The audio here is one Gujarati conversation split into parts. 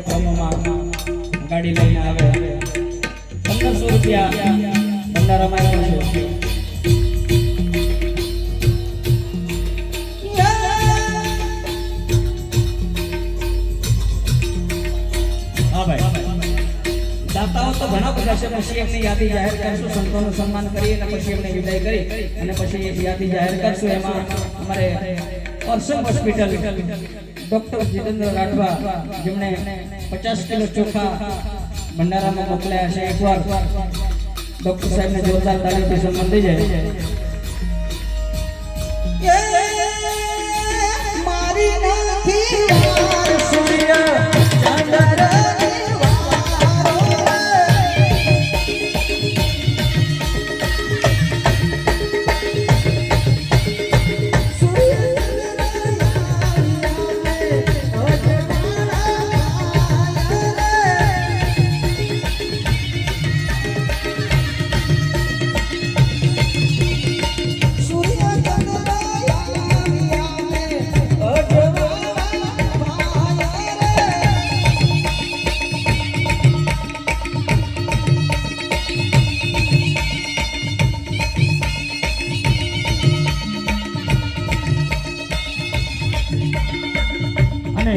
કાર્યક્રમોમાં ગાડી લઈને ઘણા બધા છે એમની યાદી જાહેર કરશું સન્માન કરી અને પછી એમને વિદાય કરી અને પછી યાદી જાહેર કરશું, એમાં અમારે ઓર્સન હોસ્પિટલ ડોક્ટર જીતેન્દ્ર રાઠવા, જેમણે પચાસ કિલો ચોખા ભંડારામાં મોકલ્યા છે. એકવાર ડોક્ટર સાહેબને જોરદાર તાલીમથી થઈ જાય. મારી નથી સૂર્ય ચંદ્રની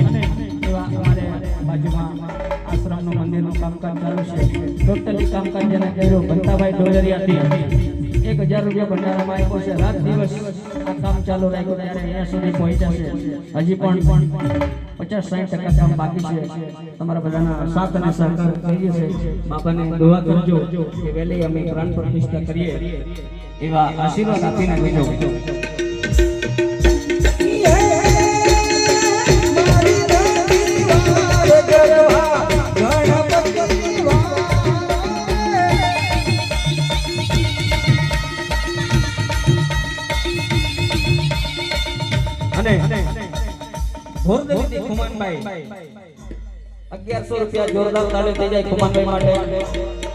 અને એવા અમારે બાજુમાં આશ્રમનું મંદિરનું કામકાજ ચાલુ છે. ટોટલી કામકાજ જેને કર્યું ભંતાભાઈ ડોલરિયાથી એક હજાર રૂપિયા ભંડારામાં આપ્યો છે. રાત દિવસ આ કામ ચાલુ રાખ્યું ત્યારે અહીંયા સુધી પહોંચ્યા છે. હજી પણ પચાસ સાઠ ટકા કામ બાકી છે. તમારા બધાના સાથ અને સહકાર કરીએ છે. બાપાને દુઆ કરજો કે વહેલી અમે પ્રાણ પ્રતિષ્ઠા કરીએ એવા આશીર્વાદ આપીને બીજો ખુમાનભાઈ અગિયારસો રૂપિયા જોરદાર તાળી થઈ જાય ખુમાનભાઈ માટે.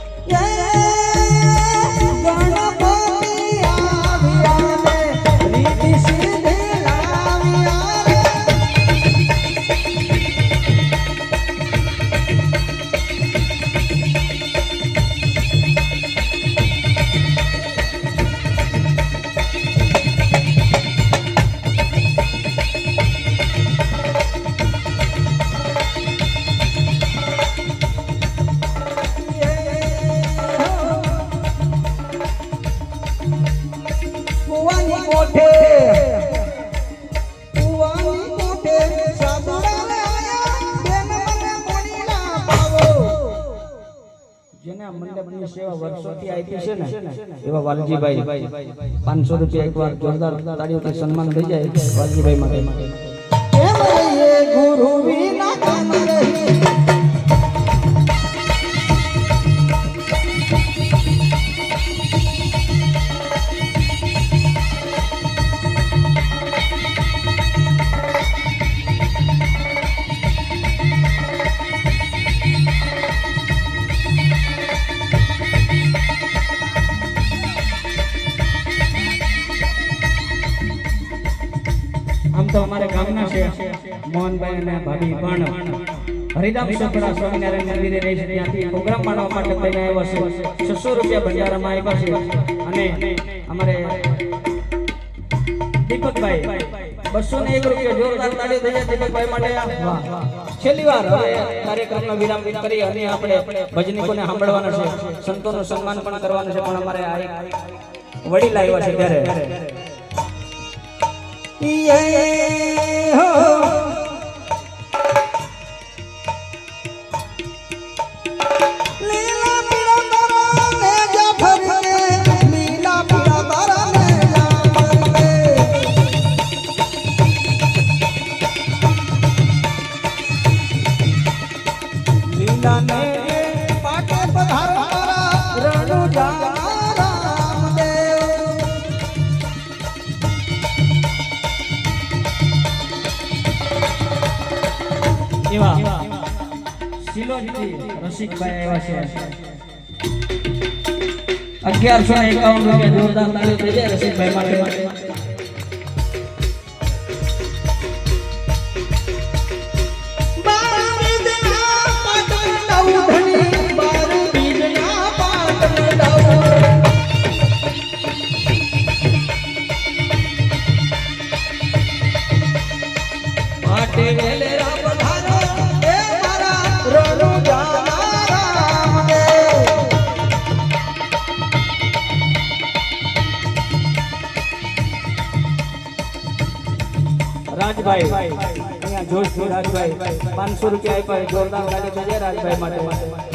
આ મંડપની સેવા વર્ષોથી આપી છે ને? એવા વાલજીભાઈ પાંચસો રૂપિયા એકવાર જોરદાર તાળીઓથી સન્માન થઈ જાય વાલજીભાઈ માટે. ગુરુ વિના તો અમારે ગામના છે. મોહનભાઈ અને ભાભી પણ. હરિદામ સપડા સ્વામિનારાયણ મંદિરે રહી છે. ત્યાંથી પ્રોગ્રામ માણવા માટે થઈને આવ્યા છે. છસો રૂપિયા ભંડારામાં આવ્યા છે. અને અમારે દીપકભાઈ, બસો ને એક રૂપિયા જોરદાર તાળી થઈ જાય દીપકભાઈ માટે. છેલ્લી વાર કાર્યક્રમનો વિરામ કરી અને આપણે ભજનીકોને સાંભળવાના છે, સંતોનું સન્માન પણ કરવાનું છે. પણ અમારે આ એક વડીલ આવ્યા છે ત્યારે. યે હો. લીલા પીળા તારા ને જાફર કે લીલા પીળા તારા ને જાફર કે લીલા ને પાટે પધારો તારા રણુ જા રામદેવ રસિકભાઈ આવ્યા છે અગિયારસો એકાવન રૂપિયા જોરદાર થઈ જાય રસિકભાઈ માટે માટે. માટે વેલેરા રાજભાઈ અહીંયા રાજભાઈ પાંચસો રૂપિયા આપ્યા જોરદાર લાગે છે રાજભાઈ માટે.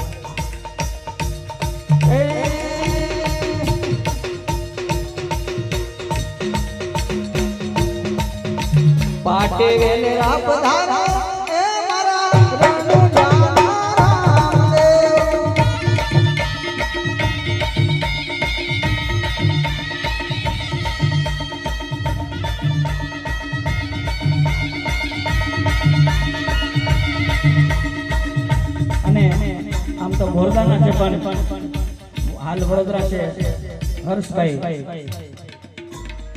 પાટે વેલે પધારો પણ હાલ વડોદરા છે. હર્ષભાઈ.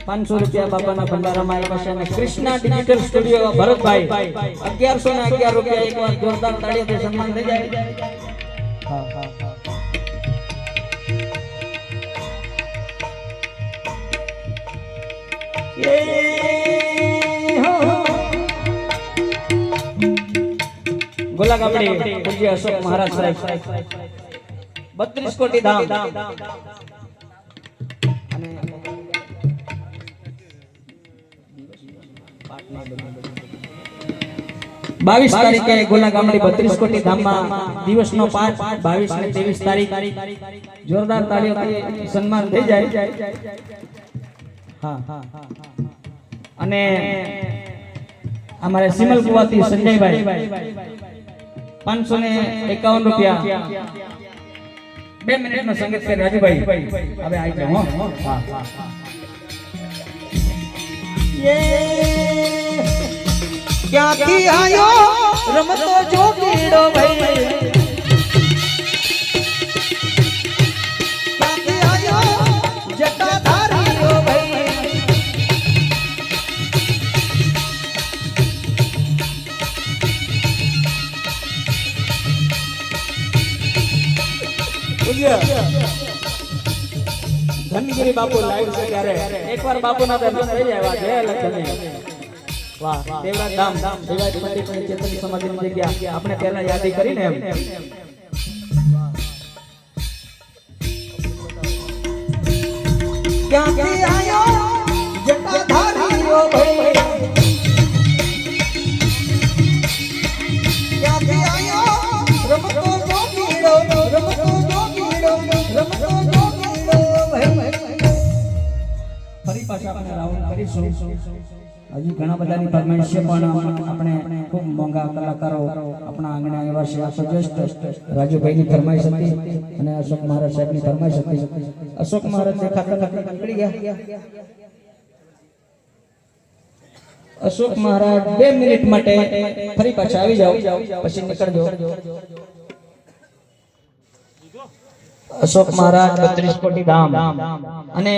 પાંચસો રૂપિયા બાપાના ભંડારામાં આવ્યા છે અને કૃષ્ણા ડિજિટલ સ્ટુડિયો ભરતભાઈ. અગિયારસો ને અગિયાર રૂપિયા એક વાર જોરદાર તાળીઓથી સન્માન થઈ જાય. ગોલા ગામડી પૂજ્ય અશોક મહારાજ સાહેબ. બત્રીસ કોટી ધામ અને બાવીસ તારીખે ગોલા ગામડી બત્રીસ કોટી ધામમાં દિવસનો પાંચ બાવીસ અને ત્રેવીસ તારીખ. જોરદાર તાળીઓથી સન્માન થઈ જાય. હા હા અને અમારે સિમલ કુવાથી સંજયભાઈ. પાંચસો ને એકાવન રૂપિયા. બે મિનિટ નો સંગીત કરી રાજુભાઈ. હવે આવી જાઓ, હો. હા હા ક્યાંથી આયો? રમતો જોગીડો ભાઈ. ધનગીરી બાપુ લાઈવ છે ત્યારે. એકવાર બાપુના દર્શન થઈ જાય વાહ જય લક્ષ્મી વાહ, દેવરાજ ધામ, દેવરાજ પંડિત અને ચેતન સમાધિની જગ્યા. આપણે પહેલા યાદી કરીને એમ. ક્યાંથી આયો? જટાધારીઓ ઘણા બધાની ફરમાઈશ છે, પણ આપણે ખૂબ મોંઘા કલાકારો આપણા આંગણે આવ્યા છે. આ રાજુભાઈની ફરમાઈશ હતી અને અશોક મહારાજ સાહેબની ફરમાઈશ હતી. અશોક મહારાજ નીકળી ગયા. અશોક મહારાજ બે મિનિટ માટે ફરી પાછા આવી જાઓ. પછી નીકળજો. અશોક મહારાજ બત્રીસ કોટી ધામ. અને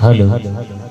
हेलो